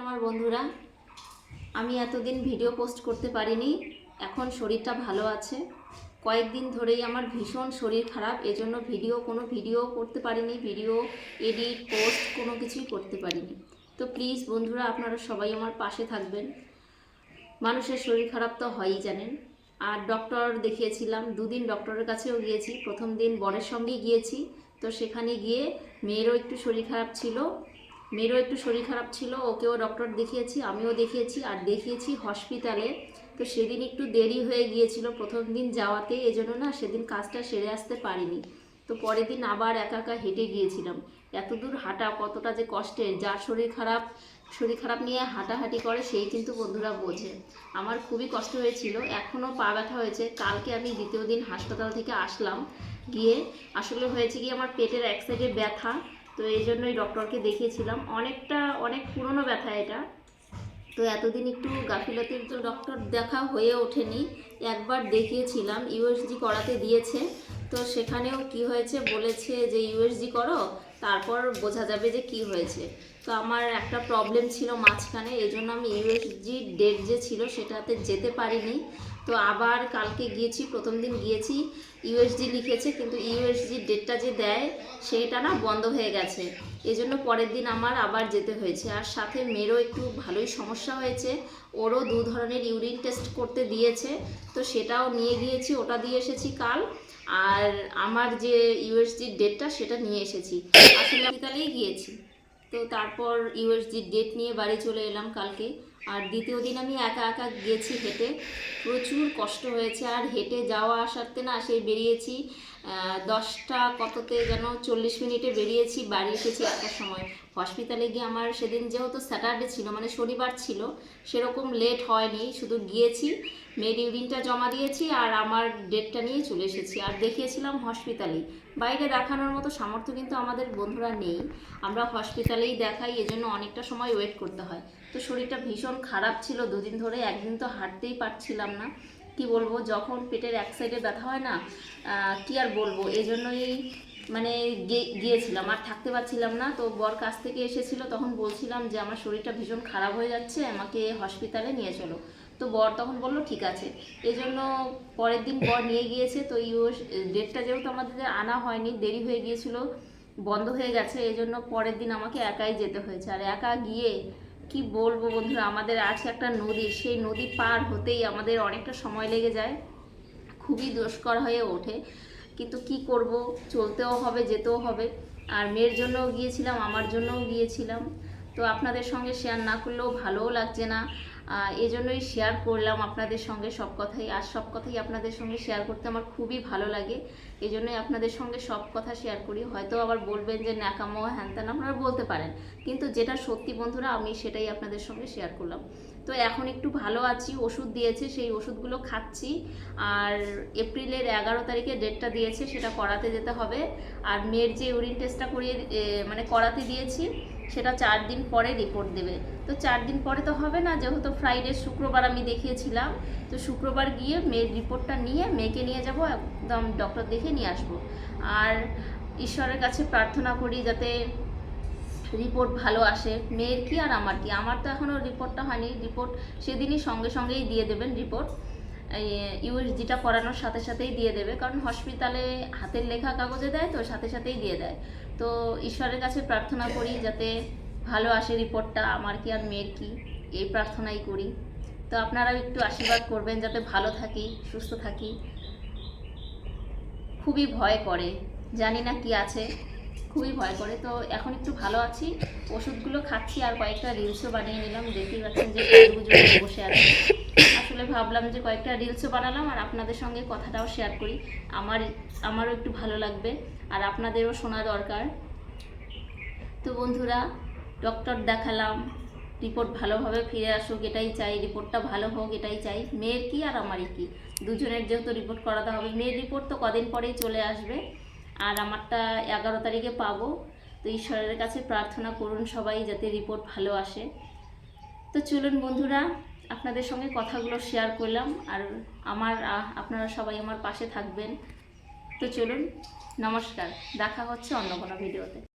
আমার বন্ধুরা। আমি এতদিন ভিডিও পোস্ট করতে পারিনি, এখন শরীরটা ভালো আছে। কয়েকদিন ধরেই আমার ভীষণ শরীর খারাপ, এজন্য ভিডিও, কোনো ভিডিও করতে পারিনি, ভিডিও, এডিট, পোস্ট, কোনো কিছুই করতে পারিনি। তো প্লিজ বন্ধুরা, আপনারা সবাই আমার পাশে থাকবেন। মানুষের শরীর খারাপ তো হয়ই জানেন। আর ডক্টর দেখিয়েছিলাম, দুদিন ডক্টরের কাছেও গিয়েছি। প্রথম দিন বরের সঙ্গেই গিয়েছি। তো সেখানে গিয়ে মেয়েরও একটু শরীর খারাপ ছিল। মেয়েরও একটু শরীর খারাপ ছিল, ওকেও ডক্টর দেখিয়েছি, আমিও দেখিয়েছি, আর দেখিয়েছি হসপিটালে তো সেদিন একটু দেরি হয়ে গিয়েছিল, প্রথম দিন যাওয়াতে, এজন্য না সেদিন কাজটা সেরে আসতে পারিনি। তো পরের দিন আবার একা একা হেঁটে গিয়েছিলাম। এত দূর হাঁটা কতটা যে কষ্টের, যার শরীর খারাপ শরীর খারাপ নিয়ে হাঁটাহাঁটি করে, সেই কিন্তু বন্ধুরা বোঝে। আমার খুবই কষ্ট হয়েছিল এখনও পা ব্যথা হয়েছে। কালকে আমি দ্বিতীয় দিন হাসপাতাল থেকে আসলাম, গিয়ে আসলে হয়েছে কি, আমার পেটের এক সাইডে ব্যথা তো এই জন্যই ডক্টরকে দেখিয়েছিলাম। অনেকটা, অনেক পুরনো ব্যথা এটা। তো এতদিন একটু গাফিলতির তো ডক্টর দেখা হয়ে ওঠেনি। একবার দেখিয়েছিলাম ইউএসজি করাতে দিয়েছে। তো সেখানেও কি হয়েছে বলেছে যে ইউএসজি করো, তারপর বোঝা যাবে যে কি হয়েছে। তো আমার একটা প্রবলেম ছিল মাঝখানে এই জন্য আমি ইউএসজি ডেট যে ছিল সেটাতে যেতে পারিনি। তো আবার কালকে গিয়েছি, প্রথম দিন গিয়েছি ইউএসজি লিখেছে, কিন্তু ইউএসজি ডেটটা যে দেয়, সেইটা না বন্ধ হয়ে গেছে। এই জন্য পরের দিন আমার আবার যেতে হয়েছে। আর সাথে মেয়েরও একটু ভালোই সমস্যা হয়েছে। ওরও দু ধরনের ইউরিন টেস্ট করতে দিয়েছে। তো সেটাও নিয়ে গিয়েছি, ওটা দিয়ে এসেছি কাল। আর আমার যে ইউএসজির ডেটটা সেটা নিয়ে এসেছি। আসলে হসপিটালেই গিয়েছি। তো তারপর ইউএসজির ডেট নিয়ে বাড়ি চলে এলাম কালকে। আর দ্বিতীয় দিন আমি একা একা গেছি হেঁটে। প্রচুর কষ্ট হয়েছে আর হেঁটে যাওয়া আসাতে না, সেই বেরিয়েছি দশটা কততে যেন চল্লিশ মিনিটে বেরিয়েছি, বাড়ি এসেছি একটা সময়। হসপিটালে গিয়ে আমার সেদিন যেহেতু স্যাটারডে ছিল মানে শনিবার ছিল, সেরকম লেট হয়নি, শুধু গিয়েছি মেয়ের ইউরিনটা জমা দিয়েছি আর আমার ডেটটা নিয়ে চলে এসেছি। আর দেখিয়েছিলাম হসপিটালেই বাইরে দেখানোর মতো সামর্থ্য কিন্তু আমাদের বন্ধুরা নেই। আমরা হসপিটালেই দেখাই, এজন্য অনেকটা সময় ওয়েট করতে হয়। তো শরীরটা ভীষণ খারাপ ছিল দুদিন ধরে, একদিন তো হাঁটতেই পারছিলাম না। কি বলব, যখন পেটের এক সাইডে ব্যথা হয় না কি আর বলব? এই জন্যই মানে গিয়েছিলাম, আর থাকতে পারছিলাম না। তো বর কাছ থেকে এসেছিল, তখন বলছিলাম যে, আমার শরীরটা ভীষণ খারাপ হয়ে যাচ্ছে, আমাকে হসপিটালে নিয়ে চলো। তো বর তখন বলল, ঠিক আছে। এই জন্য পরের দিন বর নিয়ে গিয়েছে, তো ইউএস ডেটটা যেহেতু আমাদের আনা হয়নি, দেরি হয়ে গিয়েছিল, বন্ধ হয়ে গেছে এই জন্য পরের দিন আমাকে একাই যেতে হয়েছে। আর একা গিয়ে কি বলব বন্ধুরা, আমাদের আছে একটা নদী, সেই নদী পার হতেই আমাদের অনেকটা সময় লেগে যায়, খুবই দুষ্কর হয়ে ওঠে। কিন্তু কি করব? চলতেও হবে, যেতেও হবে। আর মেয়ের জন্যও গিয়েছিলাম, আমার জন্যও গিয়েছিলাম। তো আপনাদের সঙ্গে শেয়ার না করলেও ভালোও লাগছে না। আহ, এই জন্যই শেয়ার করলাম আপনাদের সঙ্গে সব কথাই। আর সব কথাই আপনাদের সঙ্গে শেয়ার করতে আমার খুবই ভালো লাগে। এই জন্যই আপনাদের সঙ্গে সব কথা শেয়ার করি। হয়তো আবার বলবেন যে ন্যাকামো হ্যান ত্যান আপনারা বলতে পারেন। কিন্তু যেটা সত্যি বন্ধুরা আমি সেটাই আপনাদের সঙ্গে শেয়ার করলাম। তো এখন একটু ভালো আছি ওষুধ দিয়েছে সেই ওষুধগুলো খাচ্ছি। আর এপ্রিলের এগারো তারিখে ডেটটা দিয়েছে সেটা করাতে যেতে হবে। আর মেয়ের যে ইউরিন টেস্টটা করিয়ে মানে করাতে দিয়েছি সেটা চার দিন পরে রিপোর্ট দেবে। তো চার দিন পরে তো হবে না, যেহেতু ফ্রাইডে শুক্রবার আমি দেখিয়েছিলাম। তো শুক্রবার গিয়ে মেয়ের রিপোর্টটা নিয়ে মেয়েকে নিয়ে যাব, একদম ডক্টর দেখে নিয়ে আসব। আর ঈশ্বরের কাছে প্রার্থনা করি যাতে রিপোর্ট ভালো আসে। মেয়ের কি আর আমার কি? আমার তো এখনও রিপোর্টটা হয়নি। রিপোর্ট সেদিনই সঙ্গে সঙ্গেই দিয়ে দেবেন রিপোর্ট ইউএসজিটা করানোর সাথে সাথেই দিয়ে দেবে। কারণ হসপিটালে হাতের লেখা কাগজে দেয় তো, সাথে সাথেই দিয়ে দেয়। তো ঈশ্বরের কাছে প্রার্থনা করি যাতে ভালো আসে রিপোর্টটা আমার কি আর মেয়ের কি? এই প্রার্থনাই করি। তো আপনারাও একটু আশীর্বাদ করবেন যাতে ভালো থাকি, সুস্থ থাকি। খুবই ভয় করে, জানি না কি আছে, খুবই ভয় করে। তো এখন একটু ভালো আছি, ওষুধগুলো খাচ্ছি আর কয়েকটা রিলসও বানিয়ে নিলাম। দেখতেই পাচ্ছেন যে বসে আছে। ভাবলাম যে কয়েকটা রিলসও বানালাম আর আপনাদের সঙ্গে কথাটাও শেয়ার করি। আমার, আমারও একটু ভালো লাগবে আর আপনাদেরও শোনা দরকার। তো বন্ধুরা ডক্টর দেখালাম রিপোর্ট ভালোভাবে ফিরে আসুক, এটাই চাই রিপোর্টটা ভালো হোক, এটাই চাই। মেয়ের কি আর আমারই কি? দুজনের যেহেতু রিপোর্ট করাতে হবে, মেয়ের রিপোর্ট তো কদিন পরেই চলে আসবে। আর আমারটা এগারো তারিখে পাবো। তো ঈশ্বরের কাছে প্রার্থনা করুন সবাই যাতে রিপোর্ট ভালো আসে। তো চলুন বন্ধুরা আপনাদের সঙ্গে কথাগুলো শেয়ার করলাম আর আমার আপনারা সবাই আমার পাশে থাকবেন। তো চলুন, নমস্কার, দেখা হচ্ছে অন্য কোনো ভিডিওতে